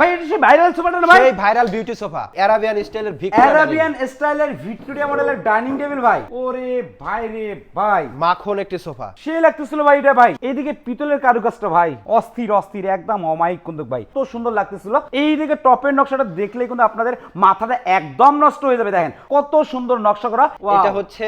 ভাই এটা সেই ভাইরাল সোফাটা না ভাই? সেই ভাইরাল বিউটি সোফা। অ্যারাবিয়ান স্টাইলের অ্যারাবিয়ান স্টাইলের ভিক্টোরিয়া মডেলের ডাইনিং টেবিল ভাই। ওরে ভাই রে ভাই। মাখন একটি সোফা। সে লাগতেছিল ভাই এটা ভাই। এইদিকে পিতলের কারুকাজটা ভাই। অস্থির অস্থির একদম অমায়িক কিন্তু ভাই। তো সুন্দর লাগতেছিল। এইদিকে টপের নকশাটা দেখলেই কিন্তু আপনাদের মাথাটা একদম নষ্ট হয়ে যাবে দেখেন। কত সুন্দর নকশা করা। এটা হচ্ছে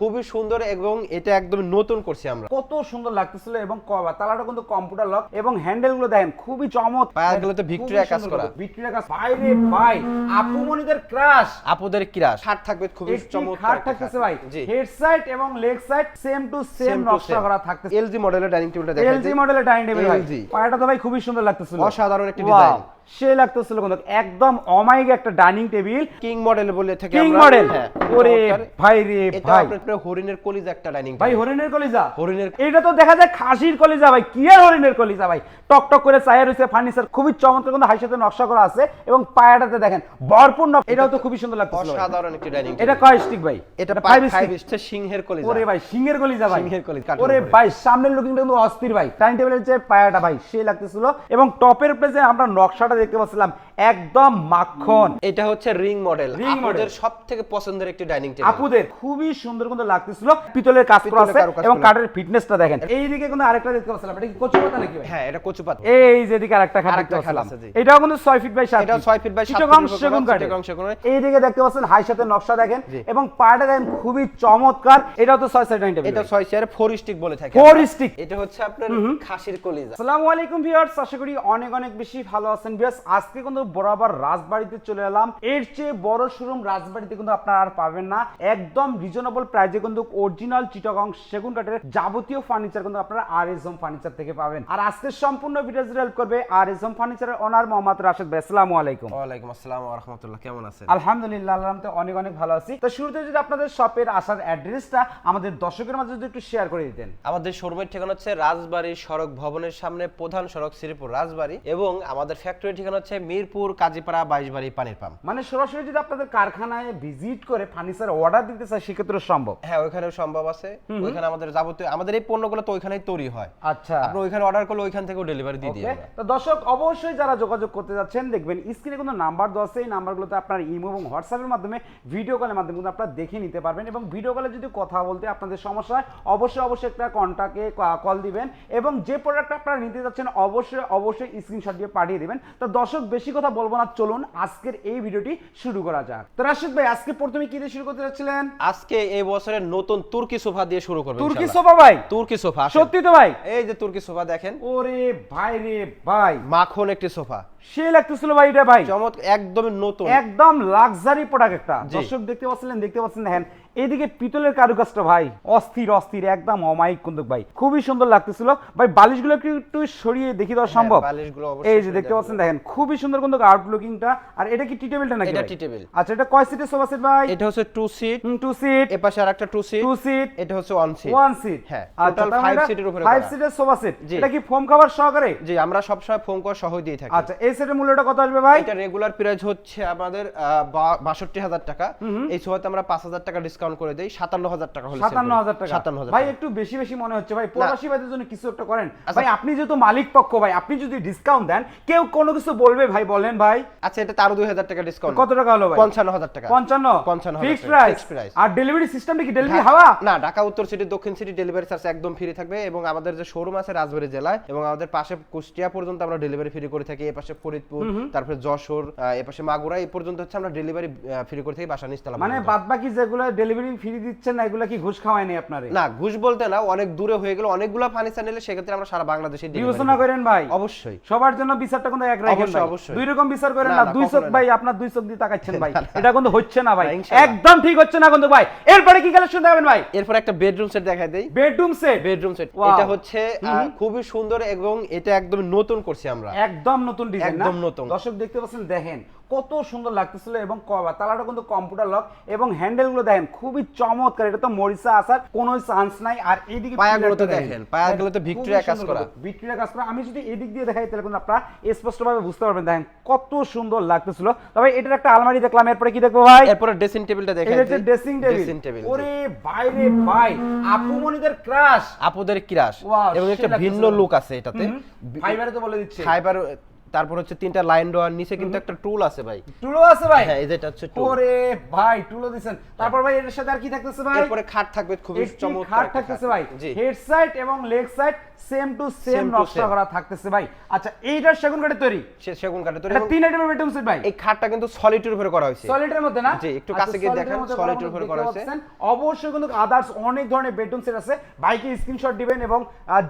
খুবই সুন্দর এবং এটা একদম নতুন করছি আমরা। কত সুন্দর লাগতেছিল এবং তালাটা কিন্তু কম্পিউটার লক এবং হ্যান্ডেলগুলো দেখেন খুবই চমৎ পায়াগুলোতে ভিক্টোরিয়া কাজ করা। ভিক্টোরিয়া কাজ। ভাই রে ভাই আপু মনিদের ক্রাশ আপুদের কিরা শার্ট থাকবে খুবই একটি চমৎকার খাট। থাকতেছে ভাই হেড সাইড এবং leg side same to same নকশা করা থাকতেছে। এলজি মডেলের ডাইনিং টেবিলটা এলজি মডেলের ডাইনিং টেবিল ভাই। পায়াটা তো ভাই খুবই সুন্দর লাগতেছিল। অসাধারণ একটি! ডিজাইন সে লাগতেছিল কিন্তু একদম অমায়িক একটা ডাইনিং টেবিল। কিং মডেল বলে থেকে কিং মডেল। হ্যাঁ, ওরে ভাই রে ভাই। পুরো হরিণের কলিজা একটা ডাইনিং ভাই হরিণের কলিজা? হরিণের এটা তো দেখা যায় খাসির কলিজা ভাই। কি আর হরিণের কলিজা ভাই? টক টক করে চায়া রয়েছে ফার্নিচার। খুবই চমৎকার কিন্তু হাইসাতে নকশা করা আছে এবং পায়াটাতে দেখেন ভরপুর এটাও তো খুবই সুন্দর ভাই। অসাধারণ একটি ডাইনিং এটা কয় স্টিক ভাই? এটা ফাইভ স্টিক স্টার সিংহের কলিজা। ওরে ভাই সিংহের কলিজা ভাই। সিংহের কলিজা, ওরে ভাই সামনের লুকিংটা কিন্তু অস্থির ভাই। ডাইনিং টেবিলের যে পায়াটা ভাই সে লাগতেছিল। এবং টপের যে আমরা নকশাটা দেখতে পাচ্ছিলাম একদম মাখন। এটা হচ্ছে রিং মডেল। আপুদের model। সব থেকে পছন্দের একটি ডাইনিং টেবিল। আপুদের খুবই সুন্দর কিন্তু লাগতেছিল। পিতলের কাজ করা আছে এবং কাঠের ফিটনেসটা দেখেন। এইদিকে আরেকটা দেখতে পাচ্ছিলাম। এটা কি কচু পাতা নাকি হ্যাঁ এটা কচুপাত। এই যে এদিকে আরেকটা খাট দেখতে পাচ্ছিলাম। এটাও কিন্তু 6 ফিট বাই 7 এটাও 6 ফিট বাই 7 চিটাগং ফিট সেগুন কাঠের। চিটাগং সেগুনের। এইদিকে দেখতে পাচ্ছেন হাই সাথে নকশা দেখেন এবং পাটা দেখেন খুবই চমৎকার। এটাও তো 6 সাইড টেবিল এটা 6 চেয়ার 4 স্টিক বলে থাকে। আমরা। এটা হচ্ছে আপনার খাসির কলিজা। আসসালামু আলাইকুম ভিউয়ার্স আশা করি অনেক অনেক বেশি ভালো আছেন। ভিউয়ার্স আজকে কিন্তু বরাবর রাজবাড়িতে চলে এলাম। এর চেয়ে বড় শোরুম রাজবাড়িতে কিন্তু আপনারা আর পাবেন না। একদম রিজনেবল প্রাইসে কিন্তু অরিজিনাল চিটাগং সেগুন কাঠের যাবতীয় ফার্নিচার কিন্তু আপনারা আর এস হোম ফার্নিচার থেকে পাবেন। আর আজকে সম্পূর্ণ ভিডিও হেল্প করবে আর এস হোম ফার্নিচারের ওনার মোহাম্মদ রাশেদ ভাই আসসালামু আলাইকুম। ওয়ালাইকুম আসসালাম ওয়া রাহমাতুল্লাহ কেমন আছেন? আলহামদুলিল্লাহ রহমতে অনেক অনেক ভালো আছি। তো শুরুতে যদি আপনাদের শপের আসার অ্যাড্রেসটা আমাদের দর্শকের মাঝে যদি একটু শেয়ার করে দিতেন। আমাদের শোরুমের ঠিকানা হচ্ছে রাজবাড়ী সড়ক ভবনের সামনে প্রধান সড়ক শ্রীপুর রাজবাড়ী এবং আমাদের ফ্যাক্টরি ঠিকানা হচ্ছে মিরপুর কাজীপাড়া বাইশবাড়ি পানির পাম্প। মানে সরাসরি যদি আপনাদের কারখানায় ভিজিট করে ফার্নিচার অর্ডার দিতে চায় সেক্ষেত্রে সম্ভব? হ্যাঁ ওইখানেও সম্ভব আছে। ওইখানে আমাদের যাবতীয় আমাদের এই পণ্যগুলো তো ওইখানেই তৈরি হয়। আচ্ছা। আপনি ওইখানে অর্ডার করলে ওইখান থেকেও ডেলিভারি দিয়ে দিই তো দর্শক অবশ্যই যারা যোগাযোগ করতে যাচ্ছেন দেখবেন স্ক্রিনে কোনো নাম্বার দেওয়া আছে। এই নাম্বারগুলোতে আপনার ইমো এবং হোয়াটসঅ্যাপের মাধ্যমে ভিডিও কলের মাধ্যমে কিন্তু আপনারা দেখে নিতে পারবেন এবং ভিডিও কলে যদি কথা বলতে আপনাদের সমস্যা হয় অবশ্যই অবশ্যই একটা কন্ট্যাক্টে কল দিবেন এবং যে প্রোডাক্ট আপনারা নিতে যাচ্ছেন অবশ্যই অবশ্যই স্ক্রিনশট দিয়ে পাঠিয়ে দিবেন। তো দর্শক বেশি কথা বলব না চলুন আজকের এই ভিডিওটি শুরু করা যাক। তো রাশিদ ভাই আজকে প্রথমে কি দিয়ে শুরু করতে যাচ্ছিলেন? আজকে এই বছরের নতুন তুর্কি সোফা দিয়ে শুরু করব তুর্কি সোফা ভাই? তুর্কি সোফা সত্যি তো ভাই? এই যে তুর্কি সোফা দেখেন। ওরে ভাই রে ভাই। মাখন একটি সোফা। সে লাগতেছিল ভাই এটা ভাই। চমৎকার একদমই নতুন। একদম লাক্সারি প্রোডাক্ট একটা। দর্শক দেখতে পাচ্ছিলেন দেখতে পাচ্ছেন দেখেন। এইদিকে পিতলের কারুকাজটা ভাই অস্থির অস্থির একদম অমায়িক কিন্তু ভাই। খুবই সুন্দর লাগতেছিল। ভাই বালিশগুলো একটু সরিয়ে দেখি দেওয়া সম্ভব? হ্যাঁ, অবশ্যই এই যে দেখতে পাচ্ছেন দেখেন খুবই সুন্দর কিন্তু আউট লুকিংটা আর এটা কি টি টেবিলটা নাকি এটা tea আচ্ছা এটা কয় সিটের সোফা সেট ভাই? এটা হচ্ছে টু সিট টু সিট এ পাশে আরেকটা টু সিট টু সিট এটা হচ্ছে ওয়ান সিট ওয়ান সিট হ্যাঁ, আচ্ছা five seat এর উপরে ফাইভ সিটের সোফা সেট এটা কি ফোম কভার সহকারে? জি আমরা সবসময় ফোন কল সহ দিয়ে থাকি। আচ্ছা এই সেটের মূল্যটা কত আসবে ভাই? এটা রেগুলার প্রাইস হচ্ছে আমাদের বাষট্টি হাজার টাকা। এই সোফাতে আমরা পাঁচ হাজার টাকা ডিসকাউন্ট করে দেই সাতান্ন হাজার টাকা হলে সাতান্ন হাজার টাকা। সাতান্ন হাজার ভাই একটু বেশি বেশি মনে হচ্ছে। ভাই প্রবাসী ভাইদের জন্য কিছু একটা করেন। আচ্ছা। ভাই আপনি যেহেতু মালিক পক্ষ ভাই আপনি যদি ডিসকাউন্ট দেন কেউ কোনো কিছু বলবে ভাই বলেন ভাই। আচ্ছা এটা দুই হাজার টাকা ডিসকাউন্ট কত টাকা হলো ভাই? পঞ্চান্ন হাজার টাকা। পঞ্চান্ন? পঞ্চান্ন হাজার ফিক্সড টাকা, প্রাইস। আর ডেলিভারি সিস্টেমটা কি ডেলিভারি হাওয়া? না ঢাকা উত্তর সিটি দক্ষিণ সিটি ডেলিভারি চার্জ একদম ফ্রি থাকবে এবং আমাদের যে শোরুম আছে রাজবাড়ী জেলায় এবং আমাদের পাশে কুষ্টিয়া পর্যন্ত আমরা ডেলিভারি ফ্রি করে থাকি এ পাশে ফরিদপুর তারপরে যশোর আহ, এ পাশে মাগুরা এই পর্যন্ত হচ্ছে আমরা ডেলিভারি ফ্রি করে থাকি বাসা নিচতলা মানে বাদ বাকি যেগুলো ডেলিভারি ফ্রি দিচ্ছেন না এগুলো কি ঘুষ খাওয়ায়নি আপনারে? না ঘুষ বলতে না অনেক দূরে হয়ে গেল অনেকগুলো ফার্নিচার নিলে সেক্ষেত্রে আমরা সারা বাংলাদেশে বিবেচনা করেন ভাই। অবশ্যই। সবার জন্য বিচারটা কিন্তু এক রাখেন অবশ্যই। অবশ্যই। দুই রকম বিচার করেন না, দুই চোখ ভাই আপনার দুই চোখ দিয়ে তাকাচ্ছেন ভাই। এটা কিন্তু হচ্ছে না ভাই। একদম ঠিক হচ্ছে না কিন্তু ভাই। এরপরে কি কালেকশন দেখাবেন ভাই? এরপর একটা বেডরুম সেট দেখাই দেই। Bedroom set bedroom set. এটা হচ্ছে খুবই সুন্দর এবং এটা একদম নতুন করছি আমরা। একদম নতুন ডিজাইন একদম নতুন। দর্শক দেখতে পাচ্ছেন দেখেন কত সুন্দর লাগতেছিল এবং তালাটা কিন্তু কম্পিউটার লক এবং হ্যান্ডেলগুলো দেখেন খুবই চমৎকার। এটা তো মরিচা আসার কোনো চান্স নাই। আর এইদিকে পায়াগুলোতে দেখেন, পায়াগুলোতে ভিক্টোরিয়া কাজ করা। ভিক্টোরিয়া কাজ করা। আমি যদি এদিক দিয়ে দেখাই তাহলে কিন্তু আপনারা স্পষ্টভাবে বুঝতে পারবেন দেখেন কত সুন্দর লাগতেছিল। তবে এটার একটা আলমারি দেখলাম এরপরে কি দেখব ভাই? এরপরে ড্রেসিং টেবিলটা দেখাই এটা ড্রেসিং টেবিল ওরে ভাই রে ভাই আপু মনিদের ক্রাশ আপুদের Wow, এবং একটা ভিন্ন। লুক আছে এটাতে। ফাইবারে তো বলে দিচ্ছে। ফাইবার তারপর হচ্ছে তিনটা লাইন ডোয়ার নিচে কিন্তু একটা টুল আছে ভাই। টুলো আছে ভাই? হ্যাঁ এই যেটা হচ্ছে টুল ওরে ভাই টুলো দিছেন। তারপর ভাই এর সাথে আর কি থাকতেছে ভাই? এরপরে খাট থাকবে একটি চমৎকার খাট থাকতেছে ভাই। হেড সাইড এবং leg side same to same নকশা করা থাকতেছে ভাই। আচ্ছা এইটার সেগুন কাঠের তৈরি? সেগুন কাঠে তৈরি তিন আইটেমের বেডরুম সেট ভাই। এই খাটটা কিন্তু সলিডের উপরে করা হয়েছে। সলিডের মধ্যে না? জি, একটু আচ্ছা, কাছে গিয়ে solid এর দেখান, এর উপরে করা হয়েছে। অবশ্যই কিন্তু আদার্স অনেক ধরনের বেডরুম সেট আছে। বাইকে স্ক্রিনশট দিবেন এবং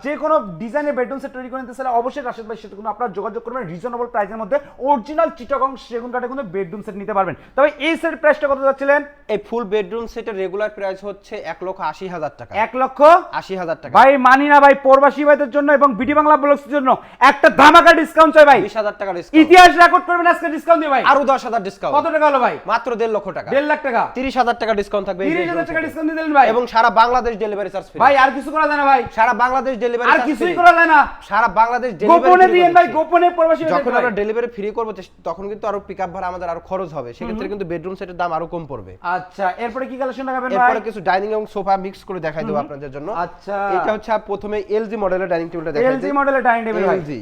যে কোনো ডিজাইনের বেডরুম সেট তৈরি করে নিতে চাইলে অবশ্যই রাশেদ ভাই সাথে কিন্তু আপনারা যোগাযোগ করবেন। রিজনেবল প্রাইসের মধ্যে অরিজিনাল চিটাগং সেগুন কাঠে কিন্তু বেডরুম সেট নিতে পারবেন। তবে এই সেট প্রাইসটা কত যাচ্ছিলেন? এই ফুল বেডরুম সেটের রেগুলার প্রাইস হচ্ছে এক লক্ষ আশি হাজার টাকা। এক লক্ষ আশি হাজার টাকা। ভাই মানি না ভাই প্রবাসী ভাইদের জন্য এবং বিডি বাংলা ব্লগসের জন্য একটা ধামাকা ডিসকাউন্ট চাই ভাই। বিশ হাজার টাকা ডিসকাউন্ট ইতিহাস রেকর্ড করবেন আজকে ডিসকাউন্ট দিয়ে ভাই। আরও দশ হাজার ডিসকাউন্ট কত টাকা হলো ভাই? মাত্র দেড় লক্ষ টাকা। দেড় লাখ টাকা। তিরিশ হাজার টাকা ডিসকাউন্ট থাকবে এই তিরিশ হাজার টাকা ডিসকাউন্ট দিয়ে দিলেন ভাই। এবং সারা বাংলাদেশ ডেলিভারি চার্জ ফ্রি ভাই আর কিছু করা যায় না ভাই। সারা বাংলাদেশ ডেলিভারি আর কিছুই করা যায় না। সারা বাংলাদেশ গোপনে ডেলিভারি দিয়েন ভাই গোপনে প্রবাসী যখন আমরা ডেলিভারি ফ্রি করব তখন কিন্তু আরও পিকআপ ভাড়া আমাদের আরও খরচ হবে। সেক্ষেত্রে কিন্তু বেডরুম সেটের দাম আরও কম পড়বে। আচ্ছা এরপরে কি কালেকশন দেখাবেন ভাই? এরপরে কিছু ডাইনিং এবং সোফা মিক্স করে দেখাই দেবো আপনাদের জন্য। আচ্ছা। এটা হচ্ছে প্রথমে এলজি মডেলের ডাইনিং টেবিলটা দেখাই এলজি মডেলের ডাইনিং টেবিল এলজি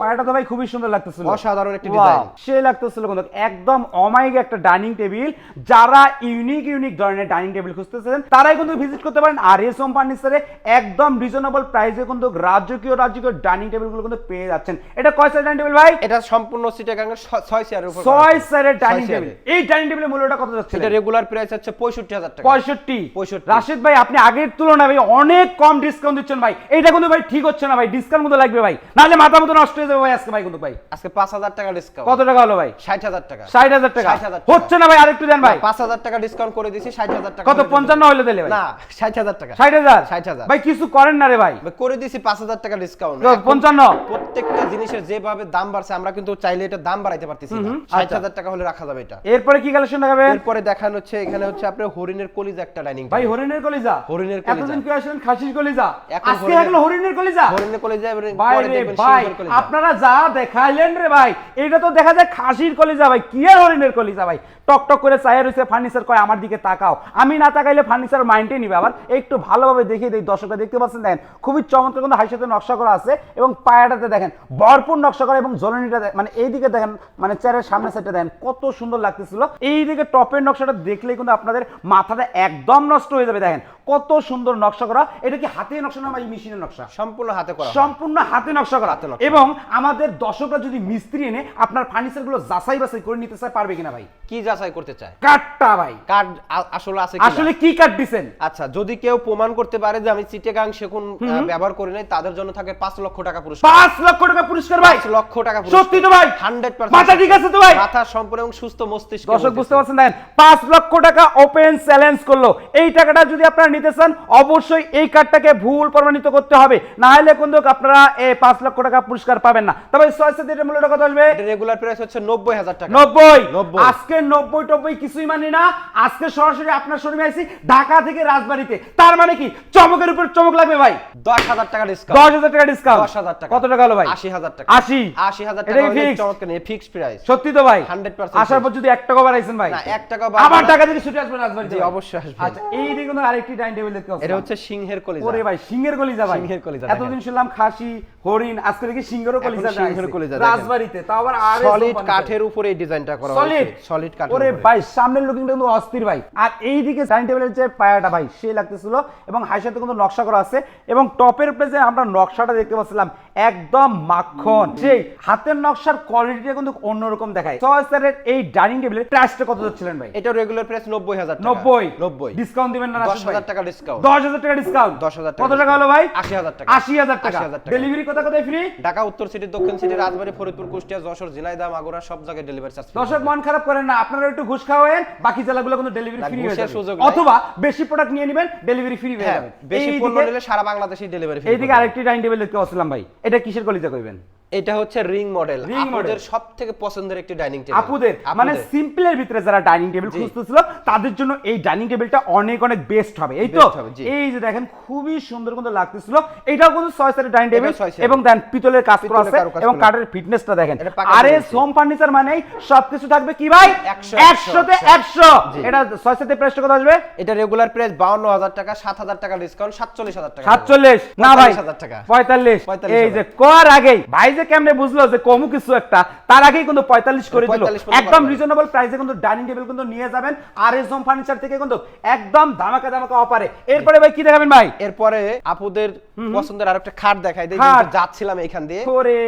পায়াটা তো ভাই খুবই সুন্দর লাগতেছিল। অসাধারণ একটি ডিজাইন সে লাগতেছিল কিন্তু একদম একটা ডাইনিং টেবিল যারা ইউনিক ইউনিক ধরনের ডাইনিং টেবিল খুঁজতেছেন তারাই কিন্তু ভিজিট করতে পারেন আর এস হোম ফার্নিচারে একদম রিজনেবল প্রাইসে কিন্তু রাজকীয় রাজকীয় ডাইনিং টেবিলগুলো কিন্তু পেয়ে যাচ্ছেন। এটা কয় ডাইনিং টেবিল ভাই? এটা সম্পূর্ণ সিটে গাঙ্গের ছয় চেয়ারের উপর করা। ছয় সাইজের ডাইনিং টেবিল এই ডাইনিং টেবিলের মূল্যটা কত যাচ্ছে? এটা রেগুলার প্রাইস হচ্ছে পঁয়ষট্টি হাজার টাকা। পঁয়ষট্টি। 65 রাশিদ ভাই আপনি আগের তুলনায় ভাই অনেক কম ডিসকাউন্ট দিচ্ছেন ভাই। এইটা কিন্তু ভাই ঠিক হচ্ছে না ভাই ডিসকাউন্ট মতো লাগবে ভাই। নাহলে মাথা মতো নষ্ট হয়ে যাবে ভাই আজকে ভাই কিন্তু ভাই। আজকে পাঁচ হাজার টাকা ডিসকাউন্ট কত টাকা হলো ভাই? ষাট হাজার টাকা। ষাট হাজার টাকা? 60,000 হচ্ছে না ভাই? আরেকটু দেন ভাই। পাঁচ হাজার টাকা ডিসকাউন্ট করে দিছি ষাট হাজার টাকা কত পঞ্চান্ন হলে দিলে ভাই? না ষাট হাজার টাকা। ষাট হাজার? 60,000 ভাই কিছু করেন না রে ভাই। করে দিছি পাঁচ হাজার টাকা ডিসকাউন্ট পঞ্চান্ন? প্রত্যেকটা জিনিসের যেভাবে দাম বাড়ছে আমরা কিন্তু চাইলে এটা দাম বাড়াইতে পারতেছি না। ষাট আচ্ছা। হাজার টাকা হলে রাখা যাবে এটা। এরপরে কি কালেকশন দেখাবেন? এরপরে দেখানো হচ্ছে এখানে হচ্ছে আপনার হরিণের কলিজা একটা ডাইনিং ভাই হরিণের কলিজা? হরিণের কলিজা। এতদিন কি আসলেন খাসির কলিজা? আজকে হরিণের- হলো হরিণের কলিজা? হরিণের কলিজা ভাই পরে আপনারা যা দেখাইলেন রে ভাই এটা তো দেখা যায় খাসির কলিজা ভাই, কি আর হরিণের কলিজা ভাই? টক টক করে চায়ের হইছে ফার্নিচার কয়, আমার দিকে তাকাও। আমি না তাকাইলে ফার্নিচার মাইন্ডে নিবে আবার। একটু ভালোভাবে দেখিয়ে দেই, দর্শকরা দেখতে পাচ্ছেন, দেখেন, খুবই চমৎকার কিন্তু হাইসাতে নকশা করা আছে এবং পায়াটাতে দেখেন, ভরপুর নকশা করা এবং জলনিটা মানে এইদিকে দেখেন মানে চেয়ারের সামনে সাইডটা দেখেন, কত সুন্দর লাগতেছিল। এইদিকে টপের নকশাটা দেখলেই কিন্তু আপনাদের মাথাটা একদম নষ্ট হয়ে যাবে, দেখেন। কত সুন্দর নকশা করা। এটা কি হাতে নকশা না মেশিনের নকশা? সম্পূর্ণ হাতে করা সম্পূর্ণ হাতে নকশা করা। এবং আমাদের দর্শকরা যদি মিস্ত্রি এনে আপনার ফার্নিচারগুলো যাচাই বাছাই করে নিতে চায় পারবে কিনা ভাই? কি যাচাই করতে চায়? কাঠটা ভাই। কার্ড আসলে আছে? আসলে কি কাঠ দিছেন? আচ্ছা যদি কেউ প্রমাণ করতে পারে যে আমি চিটেগাং সেগুন ব্যবহার করি নাই তাদের জন্য থাকে পাঁচ লক্ষ টাকা পুরস্কার। পাঁচ লক্ষ টাকা পুরস্কার ভাই। পাঁচ লক্ষ টাকা সত্যি তো ভাই। হান্ড্রেড মাথা ঠিক আছে তো ভাই? মাথা সম্পূর্ণ এবং সুস্থ মস্তিষ্ক দর্শক বুঝতে পারছেন দেখেন পাঁচ লক্ষ টাকা ওপেন চ্যালেঞ্জ করল। এই টাকাটা যদি আপনারা নিতে চান অবশ্যই এই কার্ডটাকে ভুল প্রমাণিত করতে হবে। না হলে কিন্তু আপনারা এই পাঁচ লক্ষ টাকা পুরস্কার পাবেন না। তবে ছয় সাথে এটার মূল্যটা কত আসবে? রেগুলার প্রাইস হচ্ছে নব্বই হাজার টাকা। নব্বই? 90 আজকে নব্বই টব্বই কিছুই মানি না। আজকে সরাসরি আপনার শোরুমে আইছি ঢাকা থেকে রাজবাড়িতে। তার মানে কি? চমকের উপর চমক লাগবে ভাই। দশ হাজার টাকা ডিসকাউন্ট দশ হাজার টাকা ডিসকাউন্ট দশ হাজার টাকা। কত টাকা হলো ভাই? আশি হাজার টাকা। আশি। আশি হাজার টাকা কি হলে নেই ফিক্সড প্রাইস সত্যি তো ভাই। 100% আসার পর যদি এক টাকা বাড়াইছেন ভাই। না, এক টাকা আবার টাকা থেকে ছুটে আসবেন রাজবাড়িতে অবশ্যই আসবেন। আচ্ছা এই দিকে কিন্তু আরেকটি ডাইনিং টেবিল দেখতে পাচ্ছি এটা হচ্ছে সিংহের কলিজা। ওরে ভাই সিংহের কলিজা ভাই। সিংহের কলিজা এতদিন শুনলাম খাসি হরিণ আজকে দেখি সিংহেরও কলিজা সিংহের কলিজা। রাজবাড়িতে তাও আবার আর সলিড কাঠের উপরে এই ডিজাইনটা করা সলিড সলিড কাঠের ওরে ভাই সামনের লুকিংটা কিন্তু অস্থির ভাই। আর এই দিকে ডাইনিং টেবিলের যে পায়াটা ভাই লাগতেছিল এবং কিন্তু নকশা করা আছে এবং টপের উপরে যে আমরা নকশাটা দেখতে পাচ্ছিলাম একদম মাখন। সেই হাতের নকশার কোয়ালিটিটা কিন্তু অন্যরকম দেখায়। ছয় স্টারের এই ডাইনিং টেবিলের প্রাইসটা কত যাচ্ছিলেন ভাই? এটা রেগুলার প্রাইস নব্বই হাজার নব্বই। নব্বই। ডিসকাউন্ট দিবেন না দশ হাজার টাকা ডিসকাউন্ট দশ হাজার টাকা ডিসকাউন্ট 10,000 টাকা কত টাকা হলো ভাই? আশি হাজার টাকা। আশি হাজার টাকা। ডেলিভারি কোথা কোথায় ফ্রি ঢাকা উত্তর সিটি দক্ষিণ সিটি রাজবাড়ী ফরিদপুর কুষ্টিয়া যশোর ঝিনাইদহ মাগুরা সব জায়গায় ডেলিভারি চার্জ দর্শক মন খারাপ করেন না। আপনারা একটু ঘুষ খাওয়েন বাকি জেলাগুলো কিন্তু ডেলিভারি ফ্রি হয়ে যাবে। অথবা বেশি প্রোডাক্ট নিয়ে নেবেন ডেলিভারি ফ্রি হয়ে হ্যাঁ যাবে। বেশি পণ্য নিলে সারা বাংলাদেশে ডেলিভারি এইদিকে আরেকটি ডাইনিং টেবিল দেখতে পাচ্ছিলাম ভাই। এটা কিসের কলিজা কইবেন? এটা হচ্ছে রিং মডেল আপনাদের সব থেকে পছন্দের একটি ডাইনিং টেবিল আপুদের মানে সিম্পলের ভিতরে যারা ডাইনিং টেবিল খুঁজতেছিল তাদের জন্য এই ডাইনিং টেবিলটা অনেক অনেক বেস্ট হবে এই তো। এই যে দেখেন খুবই সুন্দর কিন্তু লাগতেছিল। এটাও কিন্তু ছয় সারের ডাইনিং টেবিল। এবং দেন পিতলের কাজ করা আছে এবং কাঠের ফিটনেসটা দেখেন। আরে। সোম ফার্নিচার মানেই সবকিছু থাকবে কি ভাই? একশো, একশোতে একশো। একশো। এটা ছয় সাথে প্রাইসটা কত আসবে? এটা রেগুলার প্রাইস বাউন্ন হাজার টাকা সাত হাজার টাকা ডিসকাউন্ট সাতচল্লিশ হাজার টাকা। সাতচল্লিশ। না ভাই হাজার টাকা। পঁয়তাল্লিশ। এই যে কর আগেই। ভাই যে কেমনে বুঝলো যে কমু কিছু একটা তার আগেই কিন্তু পঁয়তাল্লিশ করে দিল। একদম রিজনেবল প্রাইসে কিন্তু ডাইনিং টেবিল কিন্তু নিয়ে যাবেন আর এস হোম ফার্নিচার থেকে কিন্তু একদম ধামাকা ধামাকা অফারে এরপরে ভাই কি দেখাবেন ভাই? এরপরে আপুদের পছন্দের আরেকটা খাট দেখাই দেই। যাচ্ছিলাম এখান দিয়ে। ওরে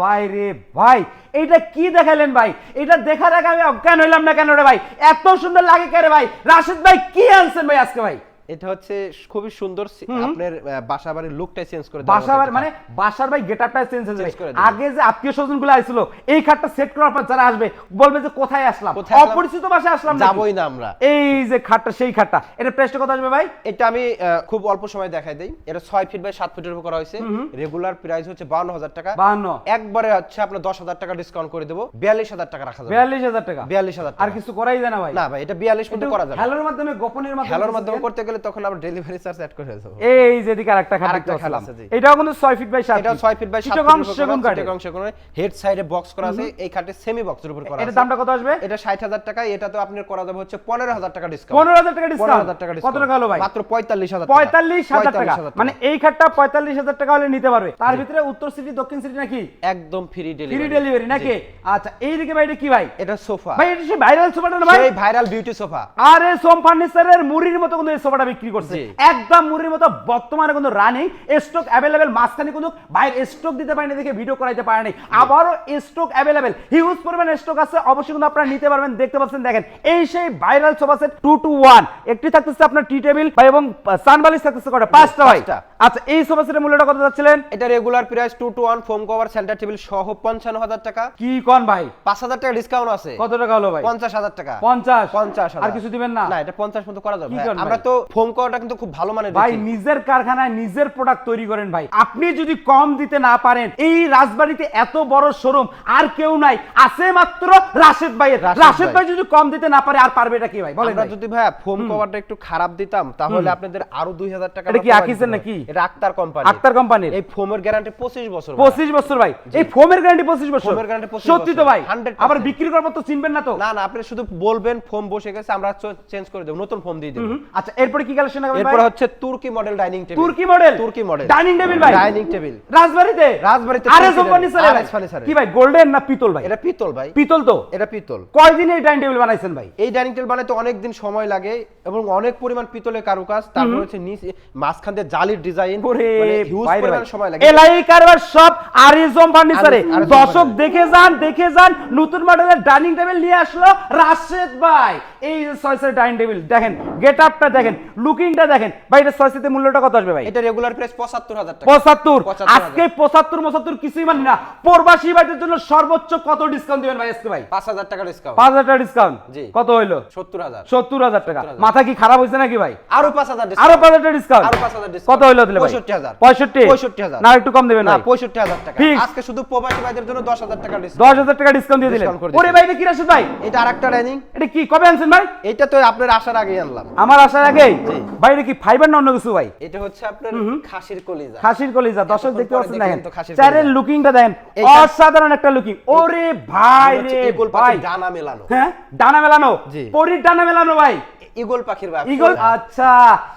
ভাই রে ভাই এটা কি দেখালেন ভাই? এটা দেখার আগে আমি অজ্ঞান হইলাম না কেন রে ভাই? এত সুন্দর লাগে কে রে ভাই? রাশিদ ভাই কি আনছেন ভাই আজকে ভাই? এটা হচ্ছে খুবই সুন্দর আপনার বাসা বাড়ির লুকটাই চেঞ্জ করে বাসার মতো মানে বাসার ভাই গেটআপটা চেঞ্জ হয়ে যাবে। আগে যে আত্মীয় স্বজনগুলো আইছিল এই খাটটা সেট করার পর যারা আসবে বলবে যে কোথায় আসলাম? অপরিচিত বাসায় আসলাম। নাকি? না আমরা। এই যে খাটটা সেই খাটটা এটা প্রাইসটা কত আসবে ভাই? এটা আমি খুব অল্প সময় দেখাই দেই। এটা ছয় ফিট বাই সাত ফিটের উপর করা হয়েছে। রেগুলার প্রাইস হচ্ছে বাউন্ন হাজার টাকা। বাহান্ন একবারে হচ্ছে আপনার দশ হাজার টাকা ডিসকাউন্ট করে দেবো। বিয়াল্লিশ হাজার টাকা রাখা যাবে। বিয়াল্লিশ হাজার টাকা? বিয়াল্লিশ হাজার আর কিছু করাই যায় না ভাই। না ভাই এটা বিয়াল্লিশ পর্যন্ত করা যাবে। খেলার মাধ্যমে গোপনের মাধ্যমে কিছু মাধ্যমে করতে গেলে তখন আবার ডেলিভারি চার্জ অ্যাড করে দেবো। এই যে এদিকে আরেকটা খাট আরেকটা খাট আছে, এটাও কিন্তু 6 ফিট বাই 7 এটা 6 ফিট বাই 7 চিটাগং ফিট সেগুন কাঠের। অংশ করে। হেড সাইডে বক্স করা আছে এই খাটে সেমি বক্সের উপর করা আছে। দামটা কত আসবে? এটা 60000 টাকা এটা তো আপনার করা যাবে হচ্ছে 15000 টাকা ডিসকাউন্ট 15000 টাকা ডিসকাউন্ট 15000 টাকা কত টাকা হলো ভাই? মাত্র 45000 টাকা। 45000 টাকা। মানে এই খাটটা 45000 টাকা হলে নিতে পারবে। তার ভিতরে উত্তর সিটি দক্ষিণ সিটি নাকি? একদম ফ্রি ডেলিভারি ফ্রি ডেলিভারি নাকি? আচ্ছা এইদিকে ভাই এটা কি ভাই? এটা সোফা ভাই এটা সেই ভাইরাল সোফাটা না ভাই? সেই ভাইরাল বিউটি সোফা আরে সোম ফার্নিচারের মুড়ির মতো কিন্তু এই সোফাটা বিক্রি করছে। একদম মুড়ির মতো বর্তমানে কিন্তু রানিং স্টক অ্যাভেলেবেল মাঝখানে কিন্তু বাইরে স্টক দিতে পারেনি দেখে ভিডিও করাইতে পারেনি। আবারও স্টক অ্যাভেলেবেল হিউজ পরিমাণ স্টক আছে অবশ্যই কিন্তু আপনারা নিতে পারবেন। দেখতে পাচ্ছেন দেখেন এই সেই viral sofa set two two one একটি থাকতেছে আপনার টি টেবিল এবং সানবালিশ থাকতেছে কটা পাঁচটা পাঁচটা। আচ্ছা এই সোফা সেটের মূল্যটা কত যাচ্ছিলেন? এটা regular price 2 two 1 foam cover center table সহ 55000 টাকা। কি কোন ভাই? 5000 টাকা ডিসকাউন্ট আছে। কত টাকা হলো ভাই? 50000 টাকা। পঞ্চাশ? 50000 আর কিছু দিবেন না? না এটা 50 মতো করা যাবে আমরা তো ফোম কভারটা কিন্তু খুব ভালো মানের ভাই নিজের কারখানায় নিজের প্রোডাক্ট তৈরি করেন ভাই। আপনি যদি কম দিতে না পারেন এই রাজবাড়িতে এত বড় শোরুম আর কেউ নাই আছে মাত্র রাশেদ ভাইয়ের রাশেদ ভাই। যদি কম দিতে না পারে আর পারবে এটা কি ভাই? বলেন আমরা যদি ভাই ফোম কভারটা একটু খারাপ দিতাম তাহলে আপনাদের আরও 2000 টাকা এটা কি আকিসের নাকি? এটা আক্তার কোম্পানি আক্তার কোম্পানির এই ফোমের গ্যারান্টি 25 বছর ভাই। পঁচিশ বছর ভাই। এই ফোমের গ্যারান্টি পঁচিশ বছর। ফোমের guarantee 25 সত্যি তো ভাই। আবার বিক্রি করার তো চিনবেন না তো? না না আপনি শুধু বলবেন ফোম বসে গেছে আমরা চেঞ্জ করে দেব নতুন ফোম দিয়ে দেব। আচ্ছা এরপরে কি কালেকশন এরপর হচ্ছে তুর্কি মডেল ডাইনিং টেবিল তুর্কি মডেল তুর্কি মডেল ডাইনিং টেবিল ভাই? ডাইনিং টেবিল রাজবাড়িতে? রাজবাড়িতে আরে তুর্কি কোম্পানি dining- চলে ভাই। RS কি ভাই গোল্ডেন না পিতল ভাই? এটা পিতল ভাই। পিতল তো? এটা পিতল। কয়দিনে এই ডাইনিং টেবিল বানাইছেন ভাই? এই ডাইনিং টেবিল বানাতে অনেক দিন সময় লাগে এবং অনেক পরিমাণ পিতলের কারুকাজ। তারপর হচ্ছে নিচ মাঝখান দিয়ে জালির ডিজাইন ওরে হিউজ পরিমাণ সময় লাগে। এলাই কারবার সব আরিজম ফার্নিচারে আরিজম দর্শক দেখে যান দেখে যান নতুন মডেলের ডাইনিং টেবিল নিয়ে আসলো রাশেদ ভাই। এই যে ছয়সের ডাইনিং টেবিল দেখেন গেট আপটা দেখেন লুকিংটা দেখেন। ভাই এটা ছয়সের মূল্যটা কত আসবে ভাই? এটা রেগুলার প্রাইস 75000 টাকা। পঁচাত্তর? আজকে পঁচাত্তর পঁচাত্তর কিছুই মানি না। প্রবাসী ভাইদের জন্য সর্বোচ্চ কত ডিসকাউন্ট দিবেন ভাই আজকে ভাই? 5000 টাকা ডিসকাউন্ট পাঁচ হাজার টাকা ডিসকাউন্ট জি। কত হইল? 70000 সত্তর হাজার টাকা। মাথা কি খারাপ হয়েছে নাকি ভাই? আরও 5000 আরও ডিসকাউন্ট পাঁচ হাজার টাকা ডিসকাউন্ট আরও 5000 discount। কত হইল দিলে ভাই? 65,000 পঁয়ষট্টি? 65,000 না একটু কম দেবেন না ভাই। 65000 টাকা। আজকে শুধু প্রবাসী ভাইদের জন্য 10000 টাকা ডিসকাউন্ট দশ হাজার টাকা ডিসকাউন্ট দিয়ে দিলেন। ওরে ভাই এটা কি রাশিদ ভাই? এটা আরেকটা ডাইনিং এটা কি কবে আনছেন ভাই? এটা তো আপনার আসার আগেই আনলাম। আমার আসার আগে জি। ভাই এটা কি ফাইবার না অন্য কিছু ভাই? এটা হচ্ছে আপনার খাসির কলিজা। খাসির কলিজা। দর্শক দেখতে পাচ্ছেন দেখেন চারের লুকিংটা দেখেন। অসাধারণ একটা লুকিং ওরে ভাই রে ভাই। ডানা মেলানো। হ্যাঁ? ডানা মেলানো। পরির ডানা মেলানো ভাই। ইগল পাখির ব্যবসা ইগল আচ্ছা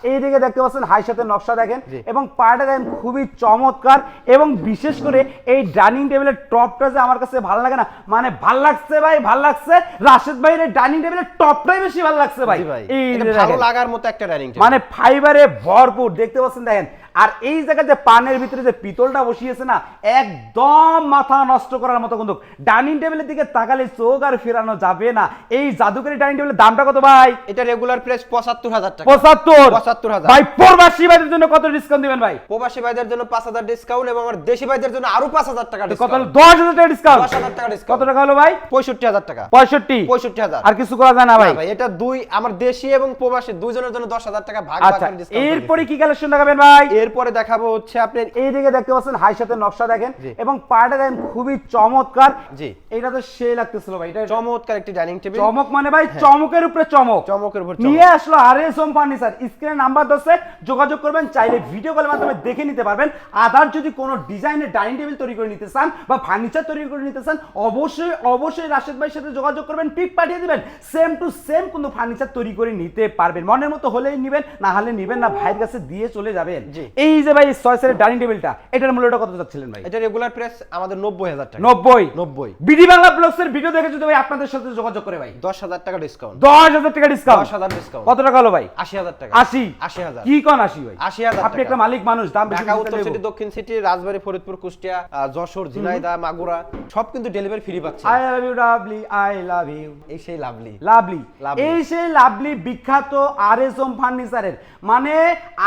এইদিকে দেখতে পাচ্ছেন হাই সাথে নকশা দেখেন এবং পাটা দেখেন খুবই চমৎকার এবং বিশেষ করে এই ডাইনিং টেবিলের টপটা যে আমার কাছে ভালো লাগে না মানে ভালো লাগছে ভাই ভালো লাগছে। রাশেদ ভাইয়ের ডাইনিং টেবিলের টপটাই বেশি ভালো লাগছে ভাই। ভাই। এই ভালো লাগার মতো একটা ডাইনিং মানে ফাইবারে ভরপুর দেখতে পাচ্ছেন দেখেন আর এই জায়গায় যে পানের ভিতরে যে পিতলটা বসিয়েছে না একদম মাথা নষ্ট করার মতো কিন্তু ডাইনিং টেবিলের দিকে তাকালে চোখ আর ফেরানো যাবে না। এই জাদুকারি ডাইনিং টেবিলের দামটা কত ভাই? এটা রেগুলার প্রাইস 75000 টাকা। পঁচাত্তর? 75,000 ভাই প্রবাসী ভাইদের জন্য কত ডিসকাউন্ট দিবেন ভাই? প্রবাসী ভাইদের জন্য 5000 ডিসকাউন্ট এবং আমার দেশি ভাইদের জন্য আরও 5000 টাকা কত ডিসকাউন্ট হলো? দশ হাজার টাকা ডিসকাউন্ট 10000 টাকা ডিসকাউন্ট কত টাকা হলো ভাই? 65000 টাকা। পঁয়ষট্টি। 65000 আর কিছু করা যায় না ভাই? ভাই এটা দুই আমার দেশি এবং প্রবাসী দুইজনের জন্য 10000 টাকা ভাগ ভাগ আচ্ছা করে ডিসকাউন্ট এরপরে কি কালেকশন দেখাবেন ভাই? এরপরে দেখাবো হচ্ছে আপনার এইদিকে দেখতে পাচ্ছেন হাই সাথে নকশা দেখেন। এবং পাটা দেখেন খুবই চমৎকার। জি। এটা তো সেই লাগতেছিল ভাই এটা চমৎকার একটি ডাইনিং টেবিল। চমক মানে ভাই চমকের উপরে চমক। চমকের উপর নিয়ে আসলো আর এস হোম ফার্নিচার স্ক্রিনে নাম্বার দশে যোগাযোগ করবেন চাইলে ভিডিও কলের মাধ্যমে দেখে নিতে পারবেন। আদার যদি কোনো ডিজাইনের ডাইনিং টেবিল তৈরি করে নিতে চান বা ফার্নিচার তৈরি করে নিতে চান অবশ্যই অবশ্যই রাশেদ ভাইয়ের সাথে যোগাযোগ করবেন পিক পাঠিয়ে দিবেন। সেম টু সেম কিন্তু ফার্নিচার তৈরি করে নিতে পারবেন। মনের মতো হলেই নিবেন না হলে নিবেন না ভাইয়ের কাছে দিয়ে চলে যাবেন। জি। এই যে ভাই ছয় সেটের ডাইনিং টেবিলটা এটার মূল্যটা কত যাচ্ছিলেন ভাই? এটা রেগুলার প্রাইস আমাদের নব্বই হাজার টাকা। নব্বই? নব্বই। বিডি বাংলা ব্লগসের ভিডিও দেখে যদি ভাই আপনাদের সাথে যোগাযোগ করে ভাই। দশ হাজার টাকা ডিসকাউন্ট দশ হাজার টাকা ডিসকাউন্ট দশ হাজার ডিসকাউন্ট কত টাকা হলো ভাই? আশি হাজার টাকা। আশি? আশি হাজার। কি কন আশি ভাই? আশি হাজার আপনি একটা মালিক মানুষ দাম বেশি ঢাকা উত্তর সিটি দক্ষিণ সিটি রাজবাড়ী ফরিদপুর কুষ্টিয়া যশোর ঝিনাইদহ মাগুরা সব কিন্তু ডেলিভারি ফ্রি পাচ্ছে I love you lovely I love you এই সেই লাভলি লাভলি এই সেই লাভলি বিখ্যাত আর এস ফার্নিচারের মানে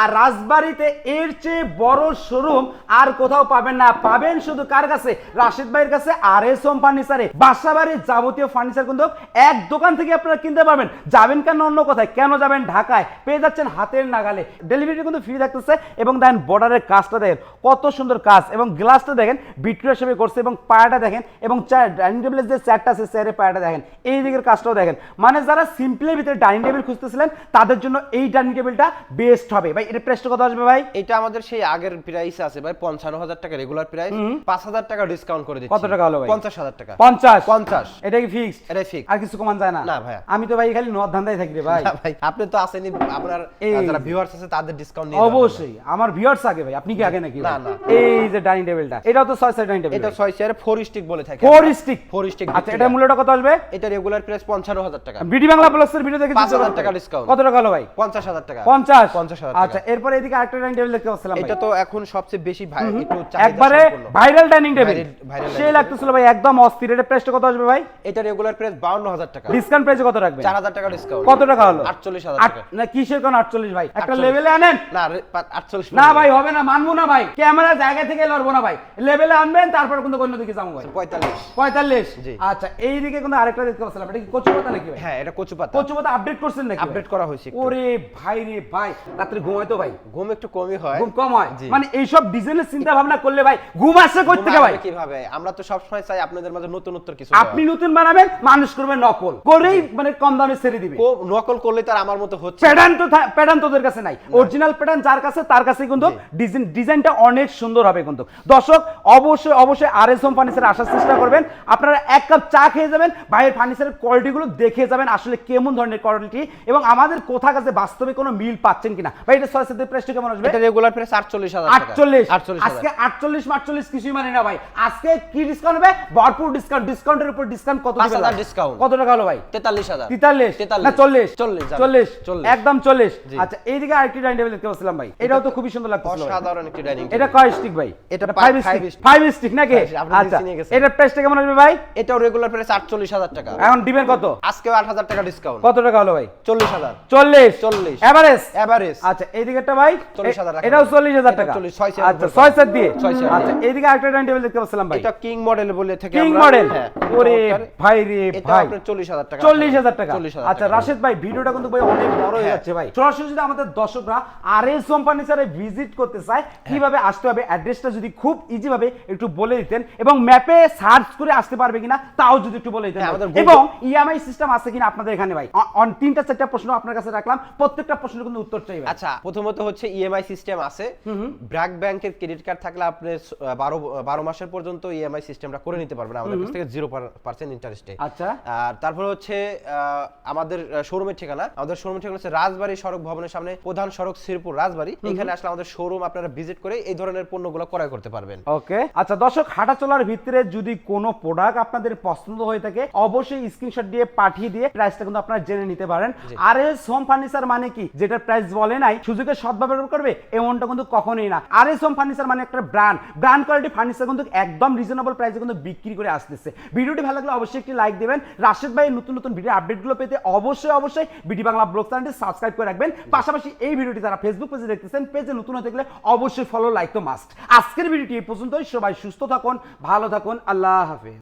আর রাজবাড়িতে এর চেয়ে বড় শোরুম আর কোথাও পাবেন না। পাবেন শুধু কার কাছে? রাশিদ ভাইয়ের কাছে আর এস ওম ফার্নিচারে বাসাবাড়ির যাবতীয় ফার্নিচার কিন্তু এক দোকান থেকে আপনারা কিনতে পারবেন। যাবেন কেন অন্য কোথায়? কেন যাবেন ঢাকায়? পেয়ে যাচ্ছেন হাতের নাগালে। ডেলিভারি কিন্তু ফ্রি থাকতেছে এবং দেখেন বর্ডারের কাজটা দেখেন। কত সুন্দর কাজ এবং গ্লাসটা দেখেন বিট্রু হিসেবে করছে এবং পায়াটা দেখেন এবং ডাইনিং টেবিলের যে চেয়ারটা আছে চেয়ারের পায়াটা দেখেন। এই দিকের কাজটাও দেখেন। মানে যারা সিম্পলের ভিতরে ডাইনিং টেবিল খুঁজতেছিলেন, তাদের জন্য এই ডাইনিং টেবিলটা বেস্ট হবে। ভাই, এটা প্রেসটা কত আসবে ভাই? এটা আমাদের সেই আগের প্রাইস আছে ভাই পঞ্চান্ন হাজার টাকা রেগুলার প্রাইস পাঁচ হাজার টাকা ডিসকাউন্ট করে দিচ্ছি। কত টাকা হলো ভাই? পঞ্চাশ হাজার টাকা। পঞ্চাশ? পঞ্চাশ। এটা কি ফিক্স এটাই ফিক্স আর কিছু কমান যায় না? না ভাইয়া। আমি তো ভাই খালি নদ ধান্দায় থাকি রে ভাই। ভাই আপনি তো আসেনি আপনার এই- যারা ভিউয়ার্স আছে তাদের ডিসকাউন্ট নিয়ে অবশ্যই। আমার ভিউয়ার্স আগে ভাই আপনি কি আগে নাকি না, না। এই যে ডাইনিং টেবিলটা এটাও তো ছয় সাইড ডাইনিং টেবিল এটা ছয় চেয়ারে ফোর স্টিক বলে থাকে। ফোর স্টিক ফোর স্টিক আচ্ছা এটা মূল্যটা কত আসবে? এটা রেগুলার প্রাইস পঞ্চান্ন হাজার টাকা। বিডি বাংলা প্লাসের ভিডিও দেখে পাঁচ দিতে হাজার পারবে। টাকা discount। কত টাকা হলো ভাই? পঞ্চাশ হাজার টাকা। পঞ্চাশ? পঞ্চাশ হাজার আচ্ছা টাকা এরপরে এদিকে আরেকটা ডাইনিং টেবিল দেখতে পাচ্ছিলাম এটা তো এখন সবচেয়ে বেশি ভাই একটু একবারে ভাইরাল ডাইনিং টেবিল সেই লাগতেছিল ভাই একদম অস্থির। এটা কত আসবে ভাই? এটা রেগুলার প্রাইস বাউন্ন হাজার টাকা। ডিসকাউন্ট প্রাইসে কত রাখবেন? টাকা ডিসকাউন্ট কত টাকা হলো? আটচল্লিশ হাজার আট- টাকা। না কিসের কোন আটচল্লিশ ভাই? একটা লেভেলে আনেন। না রে- পা- আটচল্লিশ না ভাই হবে না মানবো না ভাই। ক্যামেরা জায়গা থেকে লড়বো না ভাই। লেভেলে আনবেন তারপর কিন্তু অন্য দিকে যাব ভাই। জি। আচ্ছা এই দিকে কিন্তু আরেকটা দেখতে পাচ্ছিলাম এটা কি কচু পাতা নাকি ভাই? হ্যাঁ এটা কচু পাতা কচু পাতা আপডেট করছেন নাকি আপডেট করা হয়েছে ওরে ভাই রে ভাই রাত্রে ঘুমাইতো ভাই। ঘুম একটু কমই হয়। ঘুম কম হয়। মানে এইসব ডিজাইনের চিন্তা ভাবনা করলে ভাই ঘুম আসে কই থেকে ভাই? কীভাবে? আমরা তো সবসময় চাই আপনাদের মাঝে নতুন উত্তর কিছু আপনি নতুন বানাবেন মানুষ করবে নকল। করেই মানে কম দামে ছেড়ে দিবে। নকল করলে তো আর আমার মতো হচ্ছে প্যাটার্ন তো প্যাটার্ন তোদের কাছে নাই। অরিজিনাল প্যাটার্ন যার কাছে তার কাছে কিন্তু ডিজাইন ডিজাইনটা অনেক সুন্দর হবে কিন্তু। দর্শক অবশ্যই অবশ্যই আর এস হোম ফার্নিচার আসার চেষ্টা করবেন। আপনারা এক কাপ চা খেয়ে যাবেন ভাইয়ের ফার্নিচারের কোয়ালিটিগুলো দেখে যাবেন আসলে কেমন ধরনের কোয়ালিটি এবং আমাদের কোথা কাছে বাস্তবে কোনো মিল পাচ্ছেন কিনা। ভাই এটা সাথে প্রাইসটা কেমন আসবে? রেগুলার প্রাইস আটচল্লিশ হাজার টাকা। আটচল্লিশ। আটচল্লিশ আজকে আটচল্লিশ মাটচল্লিশ কিছুই মানে না ভাই। আজকে কি ডিসকাউন্ট হবে? ভরপুর ডিসকাউন্ট ডিসকাউন্টের উপর ডিসকাউন্ট কত হাজার লাভ? কত টাকা হলো ভাই? তেতাল্লিশ হাজার। তেতাল্লিশ? তেতাল্লিশ। না চল্লিশ? চল্লিশ, জানো। চল্লিশ? চল্লিশ। একদম চল্লিশ? জি। আচ্ছা এইদিকে আরেকটি ডাইনিং টেবিল দেখতে পাচ্ছিলাম ভাই। এটাও তো খুবই সুন্দর লাগছে অসাধারণ একটি ডাইনিং এটা কয় স্টিক ভাই? এটা five stick stick। Five stick নাকি? আচ্ছা। এটার প্রাইসটা কেমন আসবে ভাই? এটাও রেগুলার প্রাইস আটচল্লিশ হাজার টাকা। এখন দিবেন কত? আজকে আট হাজার টাকা ডিসকাউন্ট কত টাকা হলো ভাই? চল্লিশ হাজার। চল্লিশ। চল্লিশ। এভারেজ এভারেজ আচ্ছা এইদিকে ভাই? 40,000 এ- রাখা এটাও যাবে। চল্লিশ হাজার এটা টাকা। 40, আচ্ছা উপর সেট দিয়ে। আচ্ছা এইদিকে আরেকটা ডাইনিং টেবিল দেখতে পাচ্ছিলাম ভাই। এটা কিং মডেল বলে থেকে কিং মডেল হ্যাঁ, ওরে ভাই রে ভাই। চল্লিশ হাজার টাকা। চল্লিশ হাজার টাকা। আচ্ছা রাশেদ ভাই ভিডিওটা কিন্তু ভাই অনেক বড় হয়ে। যাচ্ছে ভাই। সরাসরি যদি আমাদের দর্শকরা আর এস ফার্নিচারে ভিজিট করতে চায়। কীভাবে আসতে হবে? অ্যাড্রেসটা যদি খুব ইজি ভাবে একটু বলে দিতেন এবং ম্যাপে সার্চ করে আসতে পারবে কিনা তাও যদি একটু বলে দিতেন হ্যাঁ, এবং ইএমআই সিস্টেম আছে কিনা আপনাদের এখানে ভাই। অন- তিনটা চারটা প্রশ্ন আপনার কাছে রাখলাম। প্রত্যেকটা প্রশ্নের কিন্তু উত্তর চাইবে আচ্ছা প্রথমত হচ্ছে ইএমআই সিস্টেম আছে। ব্র্যাক ব্যাংকের ক্রেডিট কার্ড থাকলে আপনি বারো বারো মাসের পর্যন্ত ইএমআই সিস্টেমটা করে নিতে পারবেন। আমাদের কাছ থেকে জিরো পার্সেন্ট ইন্টারেস্টে আচ্ছা। আর তারপর হচ্ছে আমাদের শোরুমের ঠিকানা। আমাদের শোরুমের ঠিকানা হচ্ছে রাজবাড়ী সড়ক ভবনের সামনে প্রধান সড়ক শ্রীপুর রাজবাড়ী। এখানে আসলে আমাদের শোরুম আপনারা ভিজিট করে এই ধরনের পণ্যগুলো ক্রয় করতে পারবেন। ওকে। আচ্ছা দর্শক হাঁটা চলার ভিতরে যদি কোনো প্রোডাক্ট আপনাদের পছন্দ হয়ে থাকে অবশ্যই স্ক্রিনশট দিয়ে পাঠিয়ে দিয়ে প্রাইসটা কিন্তু আপনারা জেনে নিতে পারেন। আর এস হোম ফার্নিচার মানে কি? যেটার প্রাইস বলে নাই সুযোগের সদ্ব্যবহার করবে এমনটা কিন্তু কখনোই না। আর এস হোম ফার্নিচার মানে একটা ব্র্যান্ড ব্র্যান্ড কোয়ালিটি ফার্নিচার কিন্তু একদম রিজনেবল প্রাইসে কিন্তু বিক্রি করে আসতেছে। ভিডিওটি ভালো লাগলে অবশ্যই একটি লাইক দেবেন। রাশেদ ভাই নতুন নতুন ভিডিও আপডেটগুলো পেতে অবশ্যই অবশ্যই বিডি বাংলা ব্লগ চ্যানেলটি সাবস্ক্রাইব করে রাখবেন। পাশাপাশি এই ভিডিওটি যারা ফেসবুক পেজে দেখতেছেন পেজে নতুন হয়ে থাকলে অবশ্যই ফলো লাইক তো মাস্ট আজকের ভিডিওটি এই পর্যন্তই। সবাই সুস্থ থাকুন ভালো থাকুন। আল্লাহ হাফেজ।